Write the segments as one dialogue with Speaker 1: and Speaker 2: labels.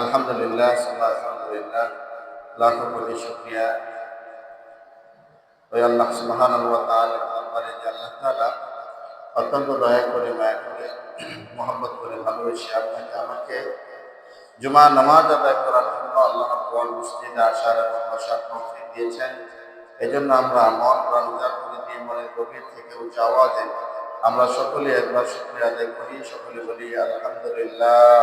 Speaker 1: আলহামদুলিল্লাহ সাল্লাহ আলহামদুলিল্লাহ, লাখ কোটি শুক্রিয়া। ওই আল্লাহ সুবহান আল্লাহ আল্লাহ অত্যন্ত দয়া করে, মায়া করে মোহাম্মত করে ভালোবেসে আপনাকে, আমাকে জুমা নামাজ আদায় করার জন্য আল্লাহ রাব্বুল মসজিদে আসার এবং বসার তৌফিক দিয়েছেন। এই জন্য আমরা মন প্রাণ করে দিয়ে মনের গভীর থেকে উচ্চ আওয়াজে আমরা সকলে একবার শুক্রিয়া আদায় করি সকলে বলি আলহামদুলিল্লাহ।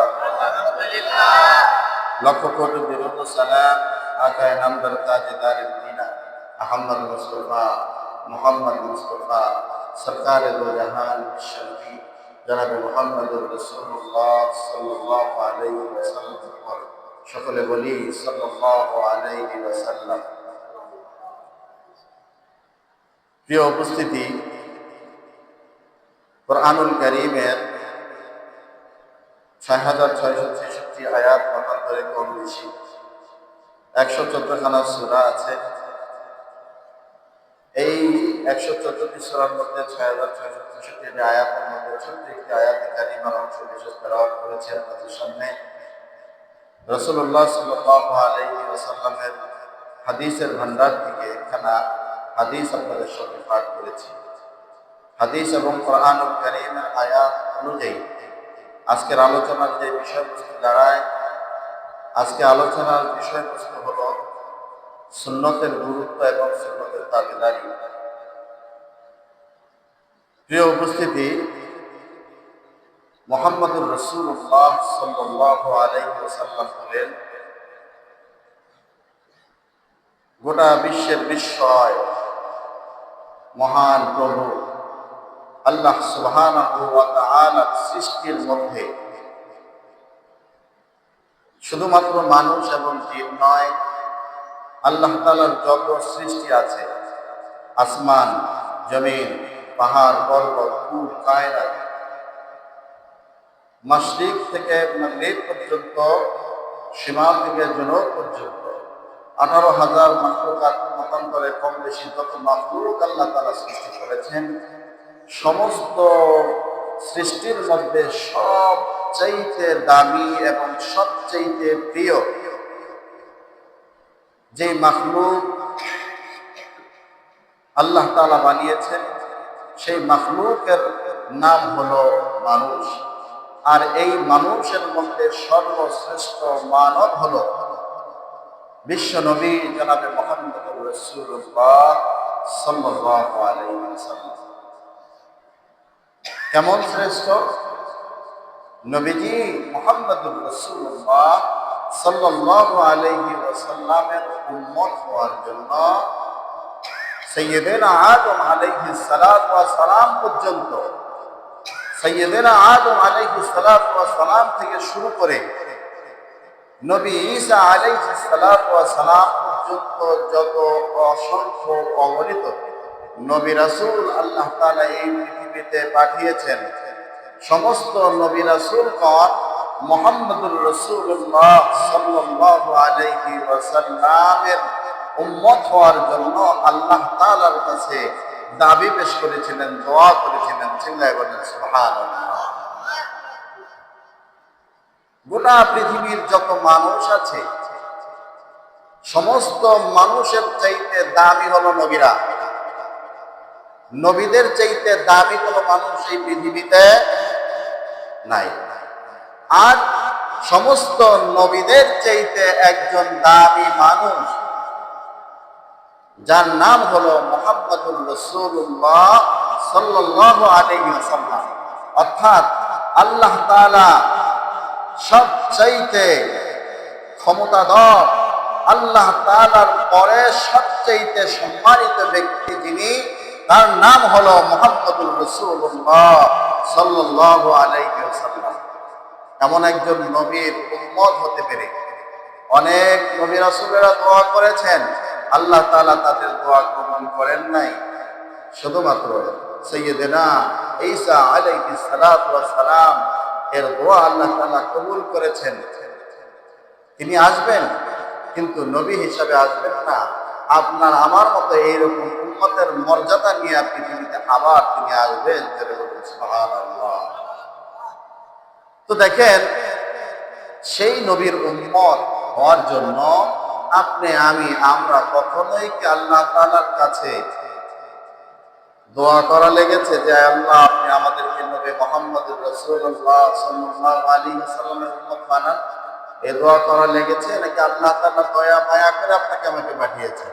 Speaker 1: লক্ষ কোটি বিরুদ্ধ সালাম আকায় নামদার তাজেদার মদিনা আহমদ মুস্তফা মোহাম্মদ মুস্তফা সরকার দো জাহান বিশ্বনবী জনাব মোহাম্মদ রসুল্লাহ সাল্লাহ আলাইহি ওয়াসাল্লাম সকলে বলি সাল্লাহ আলাইহি ওয়াসাল্লাম। প্রিয় উপস্থিতি কোরআনুল করিমের ছয় হাজার ছয়শো ছেষট্টি আয়াত মতান্তরে কম বেশি। একশো চোদ্দখানা সুরা আছে। এই একশো চোদ্দটি সুরার মধ্যে ছয় হাজার ছয়শো ছেষট্টি আয়াতের মধ্যে ছোট্ট একটি আয়াত কারিমার অংশ বিশেষ তেলাওয়াত করেছে আপনাদের সামনে। রসুল্লাহ সাল্লাহ আলাইহি ওয়াসাল্লামের হাদিসের ভান্ডার থেকে একখানা হাদিস আপনাদের সাথে পাঠ করেছি। হাদিস এবং কোরআনুল করিমের আয়াত অনুযায়ী আজকের আলোচনার যে বিষয়বস্তু দাঁড়ায়, আজকে আলোচনার বিষয়বস্তু হল সুন্নতের গুরুত্ব এবং সুন্নতের দাবিদারি প্রিয় উপস্থিতি, মোহাম্মদুর রসুল্লাহ সাল্লাহ আলাইসাল্লাম বলেন, গোটা বিশ্বের বিস্ময়, মহান প্রভু আল্লাহ সুবহান সৃষ্টির মধ্যে। শুধুমাত্র মানুষ এবং জীব নয়, আল্লাহ তালার যত সৃষ্টি আছে, আসমান, জমিন, পাহাড়, পর্বত কুর কায়নাত মাসরিক থেকে মাগরিব পর্যন্ত সীমাল থেকে জনক পর্যন্ত, আঠারো হাজার মাকলুকাত মতান্তরে কম বেশি যত মাকলুক আল্লাহ তালা সৃষ্টি করেছেন। সমস্ত সৃষ্টির মধ্যে সবচাইতে দামি এবং সবচাইতে প্রিয় যে মাখলুক আল্লাহ তালা বানিয়েছেন, সেই মাখলুকের নাম হলো মানুষ। আর এই মানুষের মধ্যে সর্বশ্রেষ্ঠ মানব হলো বিশ্ব নবী জনাবে মোহাম্মদ রসুল্লাহ সাল্লাহ আলাইসাল্লাম কেমন শ্রেষ্ঠ? নবীজি মোহাম্মদুর রসুল্লাহ সাল্লাহ আলহি ওসাল্লামের উন্মত হওয়ার জন্য সৈয়দেনা আদম আলহি সালাম পর্যন্ত সৈয়দেনা আদম আলহি সালাম থেকে শুরু করে নবী ঈসা আলহি সালাম পর্যন্ত যত অসংখ্য অগণিত নবী রাসুল আল্লাহ তালা এই পৃথিবীতে পাঠিয়েছেন। সমস্ত নবী রাসুল কন মোহাম্মদুর রসুল্লাহ ওয়াসাল্লামের উম্মত হওয়ার জন্য আল্লাহ কাছে দাবি পেশ করেছিলেন, দোয়া করেছিলেন। চিল্লায় বলেন গোটা পৃথিবীর যত মানুষ আছে, সমস্ত মানুষের চাইতে দামি হলো নবীরা। নবীদের চাইতে দামি কোনো মানুষ এই পৃথিবীতে নাই। আর সমস্ত নবীদের চাইতে একজন দামি মানুষ, যার নাম হলো মোহাম্মদুল রসুল্লাহ সাল্লাহ আলহিহাসাল্লাম অর্থাৎ আল্লাহ তালা সব চাইতে ক্ষমতাধর, আল্লাহ তালার পরে সবচাইতে সম্মানিত ব্যক্তি যিনি তার নাম হলো মোহাম্মদুল রসুল্লাহ এমন একজন নবীর উম্মত হতে পেরে অনেক নবী রাসুলেরা দোয়া করেছেন, আল্লাহ তালা তাদের দোয়া কবুল করেন নাই। শুধুমাত্র সৈয়দেনা ঈসা আলাইহি সালাম এর দোয়া আল্লাহ তালা কবুল করেছেন। তিনি আসবেন, কিন্তু নবী হিসাবে আসবেন না। আপনার আমার মতো এইরকম উন্মতের মর্যাদা নিয়ে পৃথিবীতে আবার তিনি আসবেন তো দেখেন, সেই নবীর উম্মত হওয়ার জন্য আপনি, আমি, আমরা কখনোই কি আল্লাহ তাআলার কাছে দোয়া করা লেগেছে যে, আল্লাহ, আপনি আমাদেরকে নবী মোহাম্মদ রসুল্লাহ সাল্লাল্লাহু আলাইহি ওয়াসাল্লামের উম্মত বানান? এ দোয়া করা লেগেছে নাকি আল্লাহ তাআলা দয়া মায়া করে আপনাকে আমাকে পাঠিয়েছেন?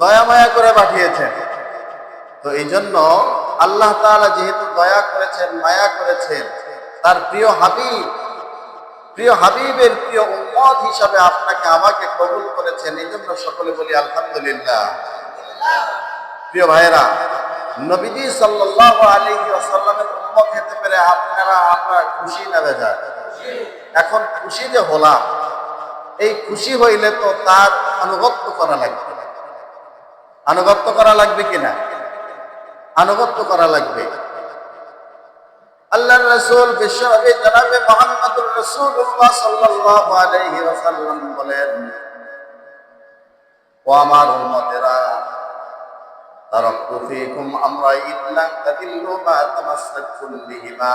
Speaker 1: দয়া মায়া করে পাঠিয়েছেন। তো এই জন্য আল্লাহ তাআলা যেহেতু দয়া করেছেন, মায়া করেছেন, তার প্রিয় হাবিব, প্রিয় হাবিবের প্রিয় উম্মত হিসাবে আপনাকে আমাকে কবুল করেছেন এই জন্য সকলে বলি আলহামদুলিল্লাহ। প্রিয় ভাইয়েরা, নবীজি সাল্লাল্লাহু আলাইহি ওয়াসাল্লামের উম্মত হতে পেরে আপনারা আমরা খুশি না বেজার। এখন খুশি যে হলাম, এই খুশি হইলে তো তার আনুগত্য করা লাগবে। আনুগত্য করা লাগবে কিনা আনুগত্য করা লাগবে। আল্লাহ রসুল বিশ্বনবী জনাবে মোহাম্মদুর রসুল্লাহ সাল্লাল্লাহু আলাইহি ওয়াসাল্লাম বলেন, ও আমার উম্মতেরা তারাক্তু ফীকুম আমরাইন লান তাদিল্লু মা তামাসসাকতুম বিহিমা।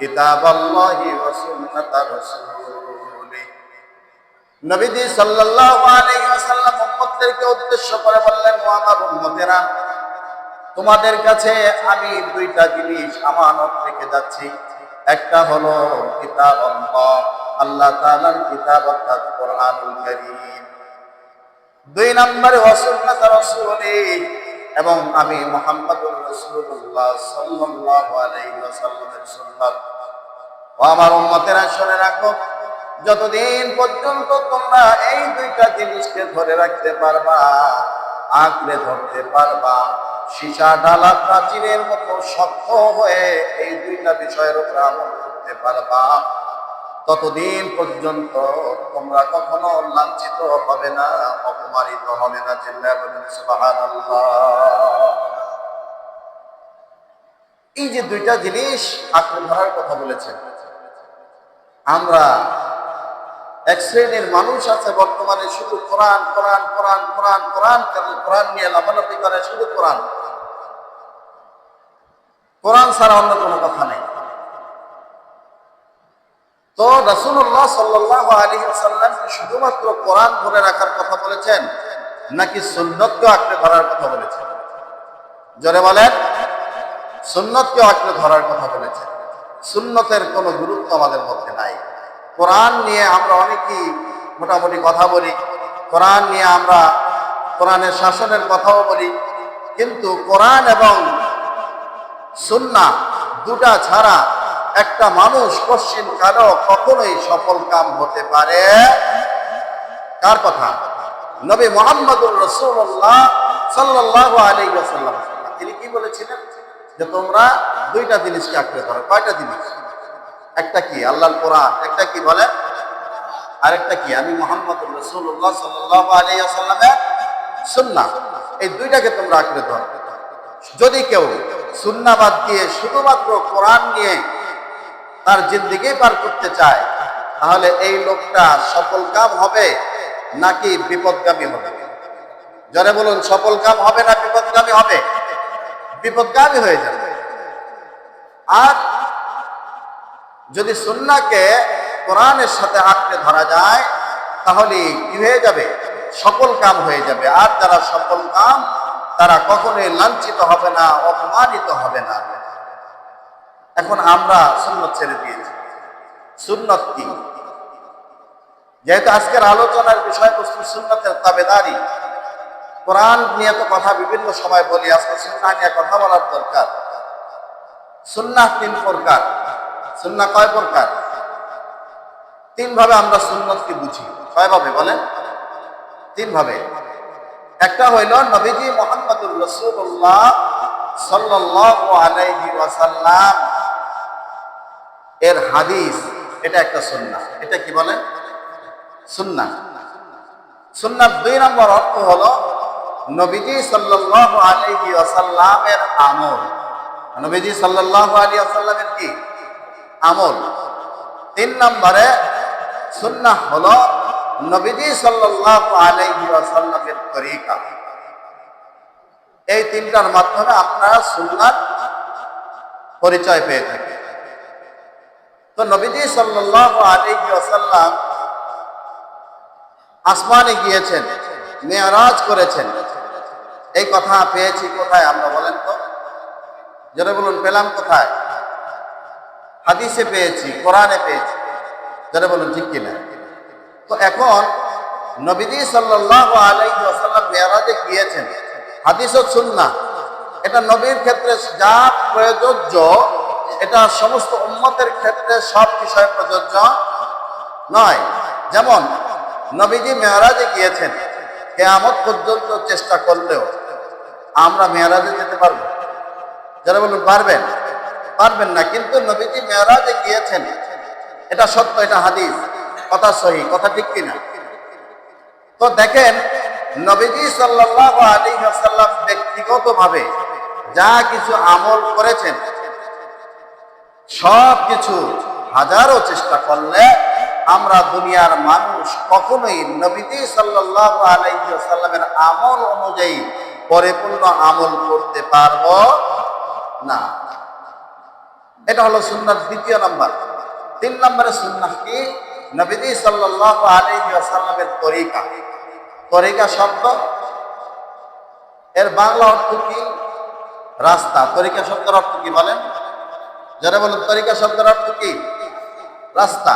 Speaker 1: কিতাবাল্লাহি ওয়া সুন্নাতা রাসূলিহি। নবীজি সাল্লাল্লাহু আলাইহি ওয়াসাল্লাম উম্মতদেরকে উদ্দেশ্য করে বললেন, ও আমার উম্মতেরা, তোমাদের কাছে আমি দুইটা জিনিস আমানত রেখে যাচ্ছি। একটা হলো কিতাব আল্লাহ আল্লাহ তাআলার কিতাব অর্থাৎ কোরআনুল কারীম। দুই নম্বরে ওয়াসুন্নাত রাসূলি এবং আমি সুন্নাত। ও আমার উম্মতেরা শুনে রাখো, যতদিন পর্যন্ত তোমরা এই দুইটা জিনিসকে ধরে রাখতে পারবা, আঁকড়ে ধরতে পারবা, সীসা ডালা প্রাচীরের মতো শক্ত হয়ে এই দুইটা বিষয়ের উপর আমল করতে পারবা। ততদিন পর্যন্ত তোমরা কখনো লাঞ্ছিত হবে না, অপমানিত হবে না এই যে দুইটা জিনিস আঁকড়ে ধরার কথা বলেছেন। আমরা এক শ্রেণির মানুষ আছে, বর্তমানে শুধু কোরআন কোরআন কোরআন কোরআন কোরআন কোরআন নিয়ে লাফালাফি করে, শুধু কোরআন। কোরআন ছাড়া অন্য কোনো কথা নেই। তো রাসূলুল্লাহ সাল্লাল্লাহু আলী ওয়াসাল্লাম কি শুধুমাত্র কোরআন ধরে রাখার কথা বলেছেন, নাকি সুন্নতকে আঁকড়ে ধরার কথা বলেছেন? জোরে বলেন সুন্নতকে আঁকড়ে ধরার কথা বলেছেন। সুন্নতের কোনো গুরুত্ব আমাদের মধ্যে নাই। কোরআন নিয়ে আমরা অনেকেই মোটামুটি কথা বলি, কোরআন নিয়ে আমরা কোরআনের শাসনের কথাও বলি, কিন্তু কোরআন এবং সুন্না দুটা ছাড়া একটা মানুষ কশ্চিন কালো কখনোই সফল কাম হতে পারে। কার কথা? নবী মোহাম্মদুর রসুল্লাহ সাল্লাহ আলী ওসাল্লাম তিনি কি বলেছিলেন? যে তোমরা দুইটা জিনিসকে আঁকড়ে ধরো। কয়টা জিনিস? একটা কি? আল্লাহর কোরআন। একটা কি বলেন আরেকটা কি? আমি মোহাম্মদ রসুল্লাহ সাল্লাহ আলী আসাল্লামের সুন্না এই দুইটাকে তোমরা আঁকড়ে ধরো। যদি কেউ সুন্নাবাদ দিয়ে শুধুমাত্র কোরআন নিয়ে তার জিন্দিগি পার করতে চায়, তাহলে এই লোকটা সফল কাম হবে নাকি বিপদগামী হবে? জনে বলুন, সফল কাম হবে না বিপদগামী হবে? বিপদগামী হয়ে যাবে। আর যদি সুন্নাকে কোরআনের সাথে আঁকড়ে ধরা যায়, তাহলে কি হয়ে যাবে? সকল কাম হয়ে যাবে। আর যারা সকল কাম, তারা কখনোই লাঞ্ছিত হবে না, অপমানিত হবে না। এখন আমরা সুন্নত ছেড়ে দিয়েছি। সুন্নত। কি যেহেতু আজকের আলোচনার বিষয়বস্তু সুন্নতের তাবেদারি, কোরআন নিয়ে তো কথা বিভিন্ন সময় বলি, আজকে সুন্না নিয়ে কথা বলার দরকার। সুন্না তিন প্রকার। সুন্না কয় প্রকার? তিন ভাবে আমরা সুন্নতকে বুঝি। কয় ভাবে বলেন? তিন ভাবে একটা হইল নবীজি মোহাম্মদুর রসুল্লাহ সাল্লাল্লাহু আলাইহি ওয়াসাল্লাম এর হাদিস, এটা একটা সুন্না এটা কি বলে? সুন্না সুন্নার দুই নম্বর অর্থ হলো, নবীজি সাল্লাল্লাহু আলাইহি ওয়াসাল্লামের আমল। নবীজি সাল্লাল্লাহু আলাইহি ওয়াসাল্লামের কি? আমল। তিন নম্বরে সুন্না হলো, নবীজি সাল্লাল্লাহু আলাইহি ওয়াসাল্লামের তরিকা। এই তিনটার মাধ্যমে আপনারা সুন্নার পরিচয় পেয়ে থাকেন। তো নবীজি সাল্লাল্লাহু আলাইহি ওয়াসাল্লাম আসমানে গিয়েছেন, মেয়রাজ করেছেন। এই কথা পেয়েছি কোথায় আমরা বলেন তো? যারা বলুন, পেলাম কোথায়? হাদিসে পেয়েছি, কোরআনে পেয়েছি। যারা বলুন, ঠিক কিনা? তো এখন নবীজি সাল্লাল্লাহু আলাইহি ওয়াসাল্লাম মেয়রাজে গিয়েছেন। হাদিস ও সুন্নাহ। এটা নবীর ক্ষেত্রে যা প্রযোজ্য এটা সমস্ত উম্মতের ক্ষেত্রে সব বিষয়ে প্রযোজ্য নয়। যেমন, নবীজি মেয়রাজে গিয়েছেন। কেয়ামত পর্যন্ত চেষ্টা করলেও আমরা মেয়রাজে যেতে পারব। যারা বলুন, পারবেন? পারবেন না, কিন্তু নবীজি মেয়রাজে গিয়েছেন। এটা সত্য, এটা হাদিস। কথা সহি, কথা ঠিক কিনা? তো দেখেন, নবীজি সাল্লাল্লাহু আলাইহি ওয়াসাল্লাম ব্যক্তিগতভাবে যা কিছু আমল করেছেন সব কিছু হাজারো চেষ্টা করলে আমরা দুনিয়ার মানুষ কখনোই নবীজি সাল্লাল্লাহু আলাইহি ওয়াসাল্লামের আমল অনুযায়ী পরিপূর্ণ আমল করতে পারব না। এটা হলো সুন্নার দ্বিতীয় নম্বর। তিন নম্বরে সুন্নাহ কি? নবীজি সাল্লাল্লাহু আলাইহি ওয়াসাল্লামের তরিকা। তরিকা শব্দ। এর বাংলা অর্থ কি? রাস্তা। তরিকা শব্দের অর্থ কি বলেন? যারা বলেন, তরিকা শব্দের অর্থ কি? রাস্তা।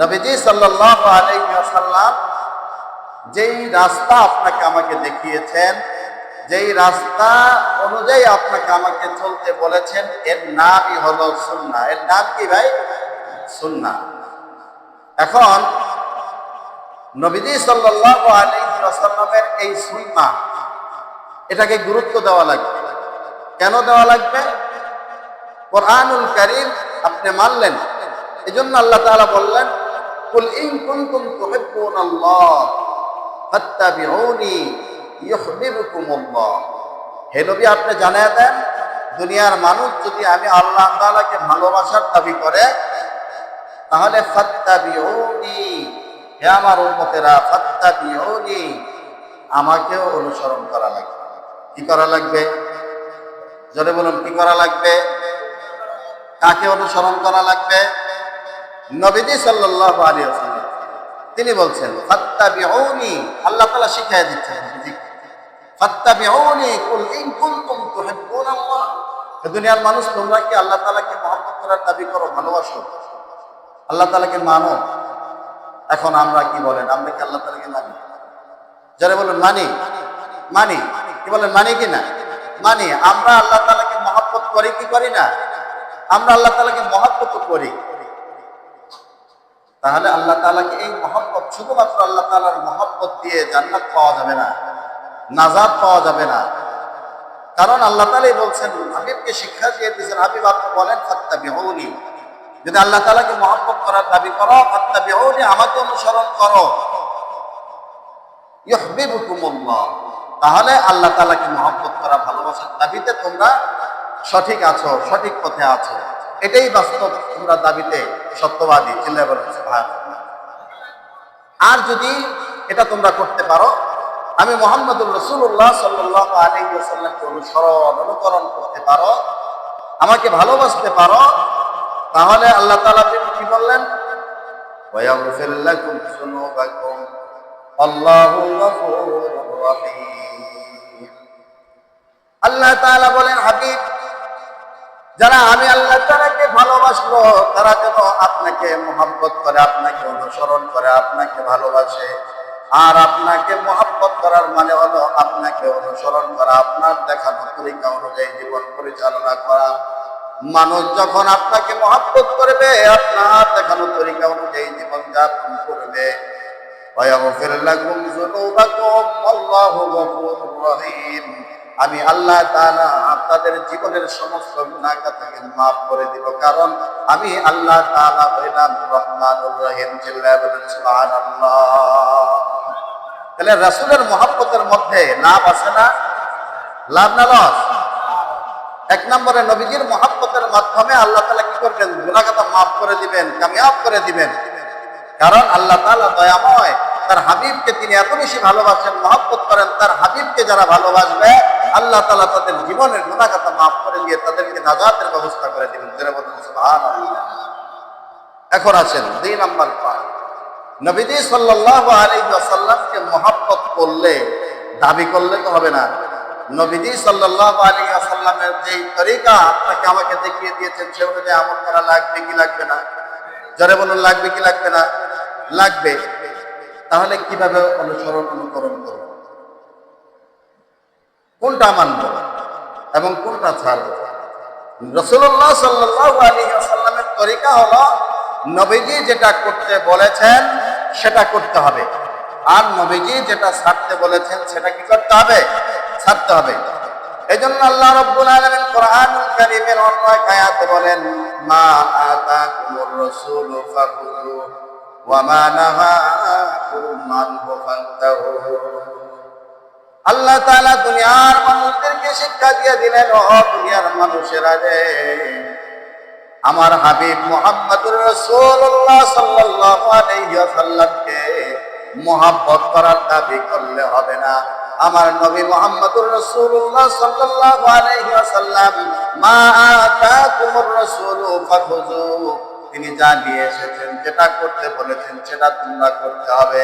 Speaker 1: নবীজি আলাইহি যেই রাস্তা আপনাকে আমাকে দেখিয়েছেন, যেই রাস্তা অনুযায়ী আপনাকে আমাকে চলতে বলেছেন, এর নামই হলো সুন্না এর নাম কি ভাই? সুন্না এখন নবীজি আলাইহি এই সুন্না এটাকে গুরুত্ব দেওয়া লাগবে। কেন দেওয়া লাগবে? কোরআনুল করিম আপনি মানলেন। এই জন্য আল্লাহ তালা বললেন, কুল ইন কুনতুম তুহিব্বুনাল্লাহ ফাত্তাবিউনি ইউহিব্বুকুমুল্লাহ হে নবী, আপনি জানিয়ে দেন, দুনিয়ার মানুষ যদি আমি আল্লাহ তাআলাকে ভালোবাসার দাবি করে, তাহলে ফাত্তাবিউনি, হে আমার উম্মতেরা, ফাত্তাবিউনি, আমাকেও অনুসরণ করা লাগবে। কি করা লাগবে? জোরে বলুন, কি করা লাগবে? কাকে অনুসরণ করা লাগবে? নবীজি সাল্লাল্লাহু আলাইহি ওয়াসাল্লাম। তিনি বলছেন, ফাত্তাবিউনি আল্লাহ তাআলা শিখিয়ে দিচ্ছেন নবীজি। ফাত্তাবিউনি কুল ইন কুনতুম তুহিব্বুনাল্লাহ এ দুনিয়ার মানুষ, তোমরা কি আল্লাহ তালাকে মহব্বত করার দাবি করো, ভালোবাসো? আল্লাহ তালাকে মানো? এখন আমরা কি বলেন? আমরা কি আল্লাহ তাআলাকে মানি? যারা বলেন, মানি? মানি। কি বলেন, মানি কি না? মানি। আমরা আল্লাহ তাআলাকে মহব্বত করি কি করি না? আমরা আল্লাহ তাআলাকে মহব্বত করি। তাহলে আল্লাহ তাআলাকে এই মহব্বত শুধুমাত্র আল্লাহ তাআলার মহব্বত দিয়ে জান্নাত পাওয়া যাবে না, নাজাত পাওয়া যাবে না। কারণ আল্লাহ তাআলাই বলছেন, হাবিবকে শিক্ষা দিয়ে দিয়েছেন, হাবিব আপনি বলেন ফাত্তা বিহৌনি যদি আল্লাহ তাআলাকে মহব্বত করার দাবি করো ফাত্তা বিহৌনি আমাকে অনুসরণ করো। তাহলে আল্লাহ তাআলাকে মহব্বত করা ভালোবাসার দাবিতে তোমরা সঠিক আছো, সঠিক পথে আছো। এটাই বাস্তব তোমরা দাবিতে সত্যবাদী চিল্লা বলেন আর যদি এটা তোমরা করতে পারো, আমি মোহাম্মদুর রসুল্লাহ সাল্লাহ অনুসরণ, অনুকরণ করতে পারো, আমাকে ভালোবাসতে পারো, তাহলে আল্লাহ তালা কি বললেন? আল্লাহ বলেন, হাবিব যারা আমি আল্লাহ তাআলাকে ভালোবাসবো তারা যেন আপনাকে মোহাব্বত করে আপনাকে অনুসরণ করে আপনাকে ভালোবাসে আর আপনাকে মোহাব্বত করার মানে হলো আপনাকে অনুসরণ করা আপনার দেখানো তরিকা অনুযায়ী জীবন পরিচালনা করা মানুষ যখন আপনাকে মহাব্বত করবে আপনার দেখানো তরিকা অনুযায়ী জীবন যাপন করবে ويغفر لكم ذنوبكم والله غفور رحيم আমি আল্লাহ তাআলা আপনাদের জীবনের সমস্ত গুনাহ থেকে মাফ করে দিব। কারণ আমি আল্লাহ তাআলা হইলাম রহমানুর রহিম। তাহলে রাসূলের মহব্বতের মধ্যে লাভ আছে না? লাভ না লস? এক নম্বরে নবীজির মহাব্বতের মাধ্যমে আল্লাহ তালা কি করবেন? গুণাগাতা মাফ করে দিবেন, কামিয়াব করে দিবেন। কারণ আল্লাহ তালা দয়াময়। তার হাবিবকে তিনি এত বেশি ভালোবাসেন, মহব্বত করেন, তার হাবিবকে যারা ভালোবাসবে আল্লাহ তালা তাদের জীবনের গুণাগাতা মাফ করে দিয়ে তাদেরকে নাজাতের ব্যবস্থা করে দিবেন এখন আছেন দুই নাম্বার পাঁচ নবীজি সাল্লাল্লাহু আলাইহি ওয়াসাল্লামকে মহাব্বত করলে, দাবি করলে তো হবে না। নবীজি সাল্লাল্লাহু আলাইহি ওয়াসাল্লামের যেই তরিকা আপনাকে আমাকে দেখিয়ে দিয়েছেন, সে অনুযায়ী আমল করা লাগবে কি লাগবে না? জরে বলুন, লাগবে কি লাগবে না? লাগবে। তাহলে কীভাবে অনুসরণ, অনুকরণ করব? কোনটা মানব এবং কোনটা ছাড়ব? রসুল্লাহ ওয়াসাল্লামের তরিকা হলো, নবীজি যেটা করতে বলেছেন সেটা করতে হবে। আর নবীজি যেটা ছাড়তে বলেছেন সেটা কি করতে হবে? ছাড়তে হবে। এজন্য আল্লাহ রাব্বুল আলামিন কোরআনুল কারীমের অন্য আয়াতে বলেন, মা আতাকুমুর রাসূলু ফাখুযু ওয়া মা নাহাকুম আনহু ফান্তাহু। আল্লাহ তাআলা দুনিয়ার মানুষদেরকে শিক্ষা দিয়ে দিলেন, ও দুনিয়ার মানুষেরা রে, আমার হাবিব মোহাম্মদুর আলাইহি ওয়াসাল্লামকে মোহাব্বত করার দাবি করলে হবে না। আমার নবী মোহাম্মদুর রাসূলুল্লাহ সাল্লাল্লাহু আলাইহি ওয়াসাল্লাম, মা আতাকুমুর রাসূলু ফাখুযু। তিনি যা নিয়ে এসেছেন, যেটা করতে বলেছেন, সেটা তোমরা করতে হবে।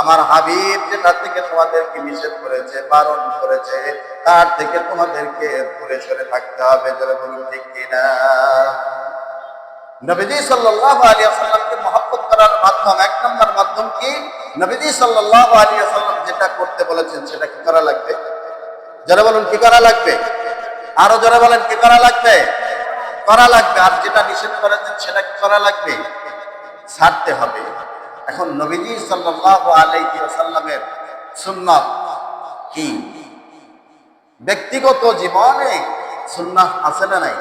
Speaker 1: আমার হাবিব যেটা থেকে তোমাদেরকে নিষেধ করেছে, বারণ করেছে, তার থেকে তোমাদেরকে দূরে সরে থাকতে হবে যারা বলুন ঠিক কিনা? নবীজি সাল্লাল্লাহু আলাইহি ওয়াসাল্লামকে মহব্বত করার মাধ্যম, এক নম্বর মাধ্যম কি? নবীজি সাল্লাল্লাহু আলাইহি ওয়াসাল্লাম যেটা করতে বলেছেন, সেটা কি করা লাগবে? যারা বলুন, কি করা লাগবে? আরও যারা বলেন, কি করা লাগবে? করা লাগবে, আর যেটা নিষেধ করেছেন, সেটা কি করা লাগবে? ছাড়তে হবে। এখন নবীজি সাল্লাল্লাহু আলাইহি ওয়াসাল্লামের সুন্নাত কি? ব্যক্তিগত জীবনে সুন্নাহ আছে না নাই?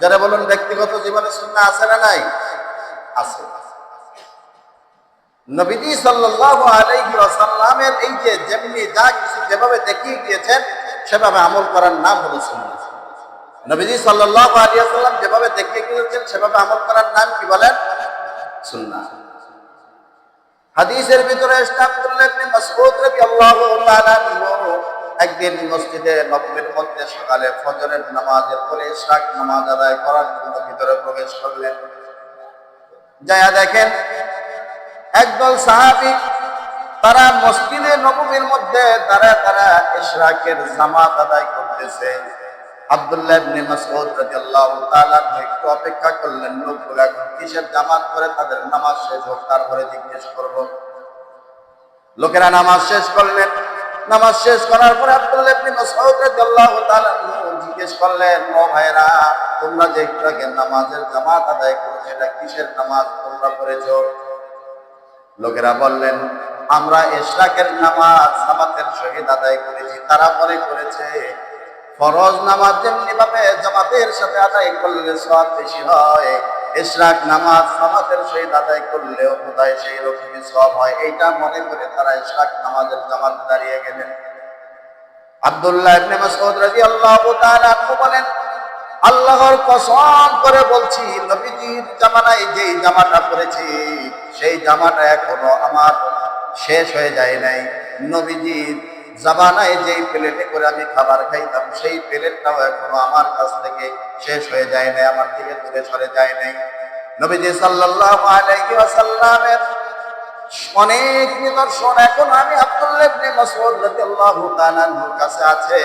Speaker 1: যারা বলেন ব্যক্তিগত জীবনে সুন্নাহ আছে না নাই? আছে। নবীজি সাল্লাল্লাহু আলাইহি ওয়াসাল্লামের এই যে যেমনি যা কিছু যেভাবে দেখিয়ে গিয়েছেন সেভাবে আমল করার নাম হলো সুন্নাহ নবীজি সাল্লাল্লাহু আলাইহি ওয়াসাল্লাম যেভাবে দেখিয়ে গিয়েছেন সেভাবে আমল করার নাম কি বলেন? সুন্নাহ। হাদিসের ভিতরে আব্দুল্লাহ ইবনে মাসউদ রাদিয়াল্লাহু তাআলা একদিন মসজিদে নববীর মধ্যে সকালে ফজরের নামাজের পরে ইশরাক নামাজ আদায় করার জন্য ভিতরে প্রবেশ করলেন। যায়া দেখেন, একদল সাহাবী তারা মসজিদে নববীর মধ্যে তারা তারা ইশরাকের জামাত আদায় করতেছে। আব্দুল্লাহ ইবনে মাসউদ রাদিয়াল্লাহু তাআলা একটু অপেক্ষা করলেন, লোকগুলো কিসের জামাত করে তাদের নামাজ শেষ হোক, তারপরে জিজ্ঞেস করব। লোকেরা নামাজ শেষ করলেন। নামাজ শেষ করার পরে আব্দুল্লাহ ইবনে মাসউদ রাদিয়াল্লাহু তাআলা জিজ্ঞেস করলেন, ও ভাইরা তোমরা যে একটু আগে নামাজের জামাত আদায় করেছ এটা কিসের নামাজ? তোমরা লোকেরা বললেন, আমরা ইশরাকের নামাজ জামাতের সহিত আদায় করেছি, তারা মনে করেছে। ফরজ নামাজ যেমনি ভাবে জামাতের সাথে আদায় করলে সব বেশি হয়, ইশরাক নামাজ জামাতের সহিত আদায় করলেও বোধহয় সেই রকমই সব হয়। এইটা মনে করে তারা ইশরাক নামাজের জামাত দাঁড়িয়ে গেলেন। আব্দুল্লাহ ইবনে মাসউদ রাদিয়াল্লাহু তাআলা বলেন, আল্লাহর কসম করে বলছি, নবীজির জামানায় যেই জামাটা পরেছি সেই জামাটা এখনও আমার শেষ হয়ে যায় নাই। নবীজির জামানায় যেই প্লেটে করে আমি খাবার খাইতাম, সেই প্লেটটাও এখনও আমার কাছ থেকে শেষ হয়ে যায় নাই, আমার থেকে দূরে সরে যায় নাই। নবীজি সাল্লাল্লাহু আলাইহি ওয়াসাল্লামের অনেক নিদর্শন এখন আমি আব্দুল্লাহ ইবনে মাসউদ রাদিয়াল্লাহু তাআলার কাছে আছে।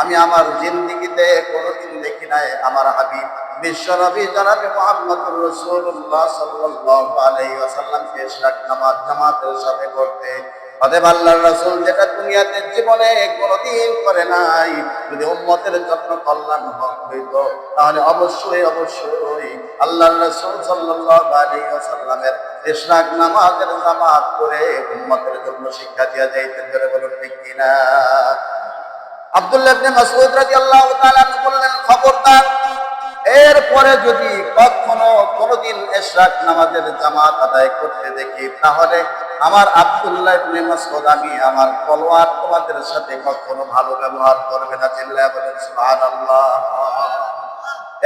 Speaker 1: আমি আমার জিন্দেগিতে কোনোদিন দেখি নাই আমার হাবিব বিশ্বনবী জনাবে মুহাম্মদুর রাসূলুল্লাহ সাল্লাল্লাহু আলাইহি ওয়াসাল্লামকে ইশরাক নামাজ জামাতের সাথে করতে অতএব আল্লাহর রাসূল যেটা দুনিয়াতে জীবনে কোনোদিন করে নাই, যদি উম্মতের কল্যাণ হইতো, তাহলে অবশ্যই অবশ্যই আল্লাহর রাসূল সাল্লাল্লাহু আলাইহি ওয়াসাল্লামের ইশরাক নামাজের জামাত করে উম্মতের জন্য শিক্ষা যাইতে বলুন ঠিক আব্দুল্লাহ ইবনে মাসউদ রাদিয়াল্লাহু তাআলা বললেন, খবরদার, এরপরে যদি কখনো কোনোদিন ইশরাক নামাজের জামাত আদায় করতে দেখি, তাহলে আমার আব্দুল্লাহ ইবনে মাসউদ, আমি আমার তলোয়ার তোমাদের সাথে কখনো ভালো ব্যবহার করবে না, চিল্লায় বলেন, সুবহানাল্লাহ।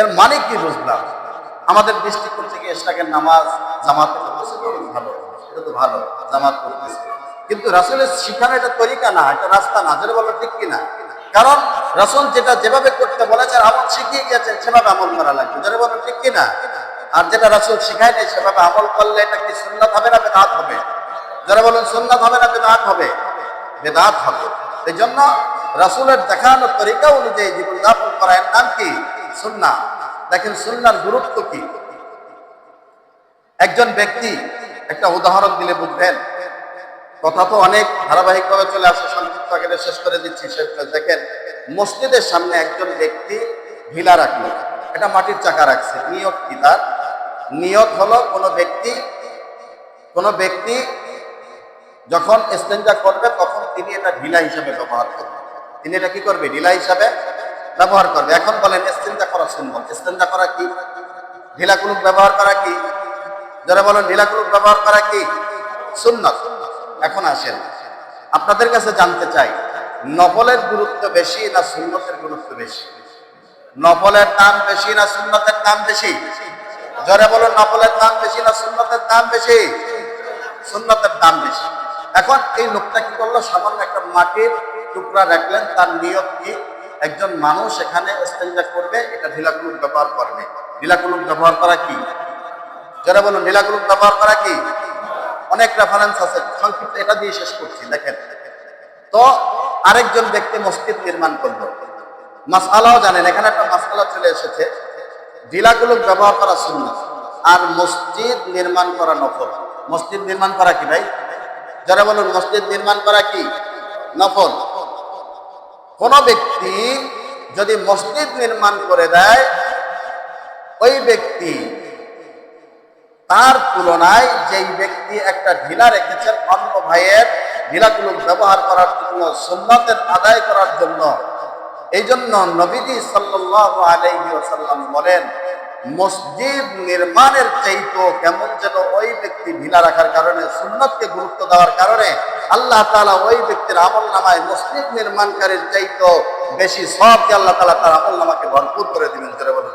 Speaker 1: এর মানে কি বুঝলাম? আমাদের দৃষ্টিকোণ থেকে ইশরাকের নামাজ, জামাত ভালো। এটা তো ভালো, জামাত করতেছে কিন্তু রাসূলের শিখানো এটা তরিকা না, এটা রাস্তা না যেটা বলো, ঠিক কিনা? কারণ রাসূল যেটা যেভাবে করতে বলেছেন আমল শিখিয়ে গিয়েছেন, সেভাবে আমল করা লাগবে যারা বলেন ঠিক কিনা? আর যেটা রাসুল শিখায় নেই, সেভাবে আমল করলে এটা কি সুন্নাত হবে না বেদাত হবে? যারা বলেন সুন্নাত হবে না, বেদাত হবে। বেদাত হবে। এই জন্য রাসুলের দেখানো তরিকা অনুযায়ী জীবনযাপন করা এর নাম কি? সুন্না দেখেন সুন্নার গুরুত্ব কি? একজন ব্যক্তি একটা উদাহরণ দিলে বুঝবেন। কথা তো অনেক, ধারাবাহিকভাবে চলে আসে, সংক্ষিপ্ত আগে শেষ করে দিচ্ছি করে দেখেন, মসজিদের সামনে একজন ব্যক্তি ভিলা রাখল। এটা মাটির চাকা রাখছে। নিয়ত কি তার? নিয়ত হলো কোনো ব্যক্তি কোনো ব্যক্তি যখন স্টেঞ্জা করবে, তখন তিনি এটা ঢিলা হিসাবে ব্যবহার করবে। তিনি এটা কি করবে? ঢিলা হিসাবে ব্যবহার করবে। এখন বলেন স্টেঞ্জা করা শুনব স্টেঞ্জা করা কি? ঢিলা কুলুক ব্যবহার করা কি? যারা বলেন, ঢিলা কুলুক ব্যবহার করা কি? সুন্নত। এখন আসেন। আপনাদের কাছে জানতে চাই নফলের গুরুত্ব বেশি না সুন্নতের গুরুত্ব বেশি? নফলের দাম বেশি না সুন্নতের দাম বেশি? জরে বলুন নফলের দাম বেশি না সুন্নতের দাম বেশি? সুন্নতের দাম বেশি। এখন এই লোকটা কি করল? সামান্য একটা মাটির টুকরা রাখলেন, তার নিয়ত কি? একজন মানুষ এখানে করবে, এটা ঢিলাকুলুক ব্যবহার করবে। ঢিলাকুলুক ব্যবহার করা কি? যারা বলুন ঢিলাকুলুক ব্যবহার করা কি? অনেক রেফারেন্স আছে, সংক্ষিপ্ত এটা দিয়ে শেষ করছি, দেখেন। তো আরেকজন ব্যক্তি মসজিদ নির্মাণ করল। মাসালাও জানেন, এখানে একটা মাসালা চলে এসেছে। ঢিলাগুলোক ব্যবহার করা শূন্য আর মসজিদ নির্মাণ করা নফল। মসজিদ নির্মাণ করা কি ভাই? যারা বলুন মসজিদ নির্মাণ করা কি? নফল। কোন ব্যক্তি যদি মসজিদ নির্মাণ করে দেয়, ওই ব্যক্তি তার তুলনায় যেই ব্যক্তি একটা ঢিলা রেখেছেন অন্য ভাইয়ের ঢিলাগুলো ব্যবহার করার জন্য, সুন্নতের আদায় করার জন্য এই জন্য নবীজি সাল্লাহ আলাইহি বলেন মসজিদ নির্মাণের চাইতো কেমন যেন ওই ব্যক্তি ঢিলা রাখার কারণে, সুন্নতকে গুরুত্ব দেওয়ার কারণে আল্লাহ তালা ওই ব্যক্তির আমল নামায় মসজিদ নির্মাণকারীর চাইতো বেশি সবকে আল্লাহ তালা তার আমল নামাকে ভরপুর করে দিবেন। ধরে বলেন।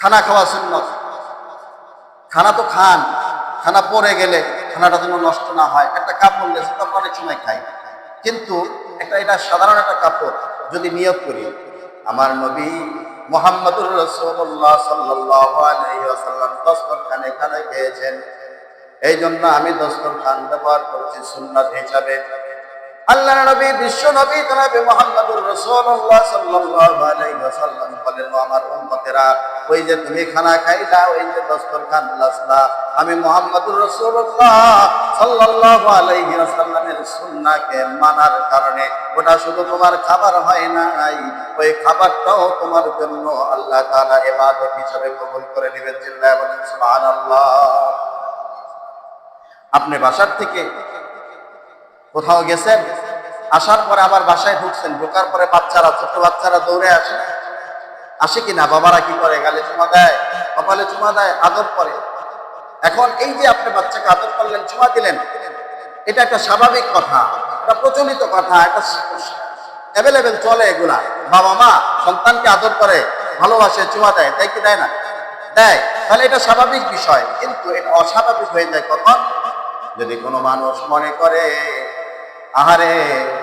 Speaker 1: খানা খাওয়া সুন্নত। খানা তো খান, খানা পরে গেলে খানাটা যেন নষ্ট না হয়। একটা কাপড় তো আমরা অনেক সময় খাই। কিন্তু একটা, এটা সাধারণ একটা কাপড় যদি নিয়োগ করি, আমার নবী মোহাম্মদুর রসুল্লাহ সাল্লাহ আলহিহাসাল্লাম দস্তর খানে খানে গিয়েছেন এই জন্য আমি দস্তরখান ব্যবহার করছি সুন্নাত হিসাবে। আল্লাহ নবী, বিশ্ব নবী জনাবে মোহাম্মদুর রসুল্লাহ সাল্লাহ আলাইহি বলেন আমার উম্মতেরা ওই যে তুমি খানা খাইলা, ওই যে দস্তরখান লাসলা। আমি মোহাম্মদুর রাসূলুল্লাহ সাল্লাল্লাহু আলাইহি ওয়াসাল্লামের সুন্নাহকে মানার কারণে, ওটা শুধু তোমার খাবার হয় নাই। ওই খাবারটাও তোমার জন্য আল্লাহ তাআলা ইবাদত হিসেবে কবুল করে নেবেন জিল্লাহ বলেন, সুবহানাল্লাহ। আপনি বাসার থেকে কোথাও গেছেন? আসার পরে আবার বাসায় ঢুকছেন, ঢোকার পরে বাচ্চারা, ছোট বাচ্চারা দৌড়ে আসে। আসে কিনা? বাবারা কি করে? গালে চুমা দেয়? কপালে চুমা দেয়? আদর করে। এখন এই যে আপনি বাচ্চাকে আদর করলেন, চুমা দিলেন, এটা একটা স্বাভাবিক কথা, এটা প্রচলিত কথা, একটা অ্যাভেলেবেল চলে এগুলা। বাবা মা সন্তানকে আদর করে, ভালোবাসে, চুমা দেয়, তাই কি দেয় না? দেয়। তাহলে এটা স্বাভাবিক বিষয়, কিন্তু এটা অস্বাভাবিক হয়ে যায় কখন? যদি কোনো মানুষ মনে করে, আহারে,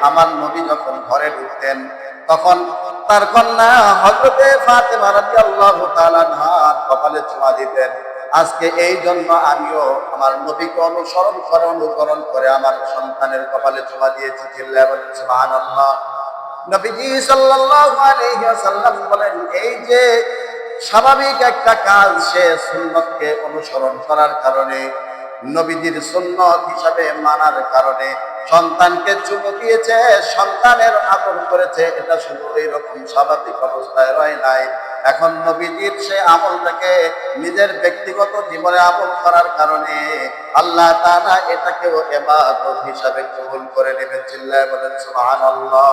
Speaker 1: আমার নবী যখন ঘরে ঢুকতেন তখন তার কন্যা হজরতে ফাতেমা রাদিয়াল্লাহু তাআলা হাত কপালে চুমা দিতেন। আজকে এই জন্য আমিও আমার নবীকে অনুসরণ করে অনুকরণ করে আমার সন্তানের কপালে ছোঁয়া দিয়েছি। বলেন, সুবহানাল্লাহ। নবীজি সাল্লাল্লাহু আলাইহি ওয়াসাল্লাম বলেন, এই যে স্বাভাবিক একটা কাজ সে সুন্নতকে অনুসরণ করার কারণে নবীজির সুন্নত হিসাবে মানার কারণে সন্তানকে চুমু দিয়েছে, সন্তানের আদর করেছে, এটা শুধু এইরকম স্বাভাবিক অবস্থায় রয় নাই। এখন নবীজির সে আমলটাকে নিজের ব্যক্তিগত জীবনে আমল করার কারণে আল্লাহ তাআলা এটাকেও এবাদত হিসাবে কবুল করে নেবেন। চিল্লায় বলেন, সুবহানাল্লাহ।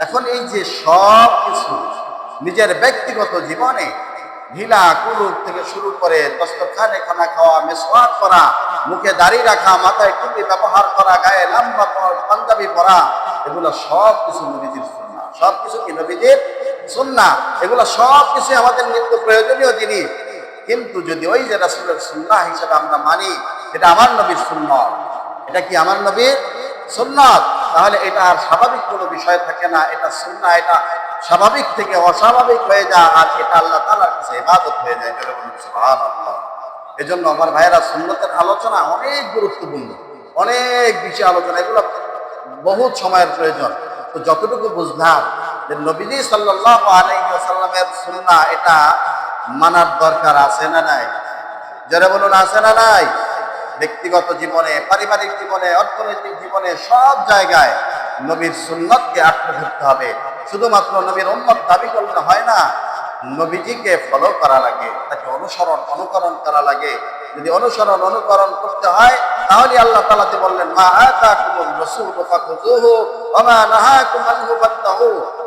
Speaker 1: এখন এই যে সব কিছু নিজের ব্যক্তিগত জীবনে ঢিলা কুলুক থেকে শুরু করে দস্তখানে খানা খাওয়া, মেসওয়াক করা, মুখে দাড়ি রাখা, মাথায় টুপি ব্যবহার করা, গায়ে লম্বা পাঞ্জাবি পরা, এগুলো সব কিছু নবীজির সুন্না সব কিছু কি নবীজির সুন্না এগুলো সব কিছু আমাদের নিত্য প্রয়োজনীয় জিনিস। কিন্তু যদি ওই যে রাসূলের সুন্না হিসেবে আমরা মানি, এটা আমার নবীর সুন্নত এটা কি আমার নবীর সুন্নত তাহলে এটা আর স্বাভাবিক কোনো বিষয় থাকে না। এটা সুন্না এটা স্বাভাবিক থেকে অস্বাভাবিক হয়ে যায় আর এটা আল্লাহ তালার কাছে ইবাদত হয়ে যায় এটা বলুন, সুবহানাল্লাহ। এজন্য আমার ভাইয়েরা, সুন্নতের আলোচনা অনেক গুরুত্বপূর্ণ, অনেক বেশি আলোচনা, এগুলো বহুত সময়ের প্রয়োজন। তো যতটুকু বুঝলাম যে নবীজি সাল্লাহ আলাইসাল্লামের সুন্না এটা মানার দরকার আছে না নাই? যারা বলুন, আছে না নাই? ব্যক্তিগত জীবনে, পারিবারিক জীবনে, অর্থনৈতিক জীবনে, সব জায়গায় নবীর সুন্নতকে ধরতে হবে। শুধুমাত্র নবীর উন্মত দাবি করলে হয় না, নবীজিকে ফলো করা লাগে, তাকে অনুসরণ, অনুকরণ করা লাগে। যদি অনুসরণ, অনুকরণ করতে হয়, তাহলে আল্লাহ তালাতে বললেন, মা আতাকুমুর রাসূল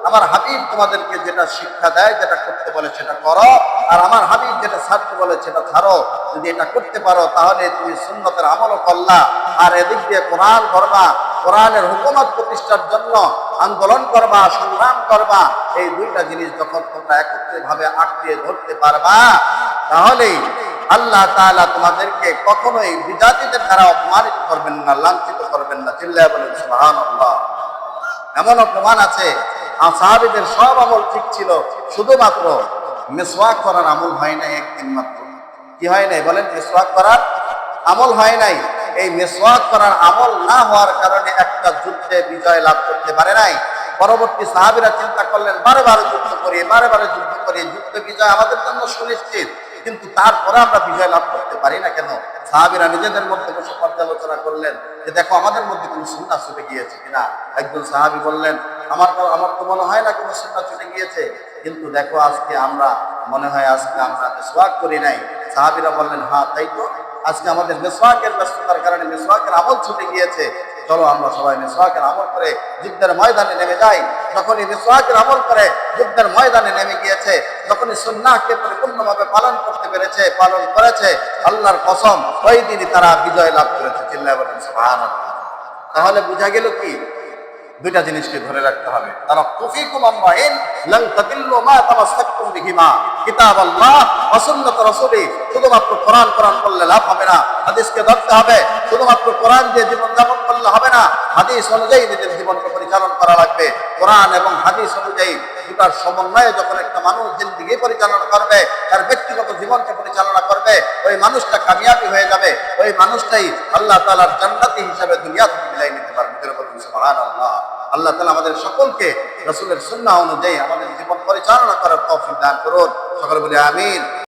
Speaker 1: আমার হাবিব তোমাদেরকে যেটা শিক্ষা দেয়, যেটা করতে বলে সেটা করো। আর আমার হাবিব যেটা ছাড়তে বলে সেটা ছাড়ো। যদি এটা করতে পারো, তাহলে তুমি সুন্নতের আমলও করলা। আর এদিক দিয়ে কোরআন করবা কোরআনের হুকুমত প্রতিষ্ঠার জন্য আন্দোলন করবা, সংগ্রাম করবা। এই দুইটা জিনিস যখন তোমরা একত্রে ভাবে আঁকড়িয়ে ধরতে পারবা, তাহলেই আল্লাহ তাআলা তোমাদেরকে কখনোই বিজাতিদের দ্বারা অপমানিত করবেন না, লাঞ্ছিত করবেন না। চিল্লায় বলেন, সুবহানাল্লাহ। এমনও প্রমাণ আছে আসাহাবিদের সব আমল ঠিক ছিল, শুধুমাত্র মেসওয়াক করার আমল হয় নাই একদিন মাত্র কি হয় নাই বলেন? মেসওয়াক করার আমল হয় নাই। এই মেসওয়াক করার আমল না হওয়ার কারণে একটা যুদ্ধে বিজয় লাভ করতে পারে নাই। পরবর্তী সাহাবিরা চিন্তা করলেন বারে বারে যুদ্ধ করি বারে বারে যুদ্ধ করি যুদ্ধ বিজয় আমাদের জন্য সুনিশ্চিত। কিন্তু তারপরে আমরা বিজয় লাভ করতে পারি না কেন? সাহাবিরা নিজেদের মধ্যে বসে পর্যালোচনা করলেন যে, দেখো, আমাদের মধ্যে কোনো সুন্না ছুটে গিয়েছে কিনা? একজন সাহাবি বললেন আমার আমার তো মনে হয় না কোনো সুন্না ছুটে গিয়েছে। কিন্তু দেখো আজকে আমরা, মনে হয় আজকে আমরা মেসওয়াক করি নাই। সাহাবিরা বললেন হ্যাঁ তাই তো। আজকে আমাদের মেসওয়াকের ব্যস্ততার কারণে মেসওয়াকের আমল ছুটে গিয়েছে। চলো আমরা সবাই মেসওয়াকের আমল করে যুদ্ধের ময়দানে নেমে যাই। যখনই মেসওয়াকের আমল করে যুদ্ধের ময়দানে নেমে গিয়েছে, যখনই সুন্নাহকে পরিপূর্ণভাবে পালন করতে পেরেছে, পালন করেছে, আল্লাহর কসম, ওই দিনই তারা বিজয় লাভ করেছে। চিল্লা বলেন তাহলে বোঝা গেল কি? দুইটা জিনিসকে ধরে রাখতে হবে। তারা তুফিকুম আমরাইন লান তাদিল্লু মা তামাসসাকতুম বিহিমা। কিতাব আল্লাহ ওয়া সুন্নাত রাসূলি, শুধুমাত্র কোরআন কোরআন করলে লাভ হবে না। হাদিসকে ধরতে হবে, শুধুমাত্র কোরআন দিয়ে জীবন যাপন করলে হবে না। হাদিস অনুযায়ী নিজের জীবনকে পরিচালনা করা লাগবে। কোরআন এবং হাদিস অনুযায়ী দুটার সমন্বয়ে যখন একটা মানুষ জিন্দিগি পরিচালনা করবে, তার ব্যক্তিগত জীবনকে পরিচালনা করবে, ওই মানুষটা কামিয়াবি হয়ে যাবে। ওই মানুষটাই আল্লাহ তাআলার জান্নাতি হিসাবে দুনিয়া থেকে বিদায় নিতে পারবে। বলুন আল্লাহ তালা আমাদের সকলকে রসুলের সুন্না অনুযায়ী আমাদের জীবন পরিচালনা করার তৌফিক দান করুন। সকলে বলি আমিন।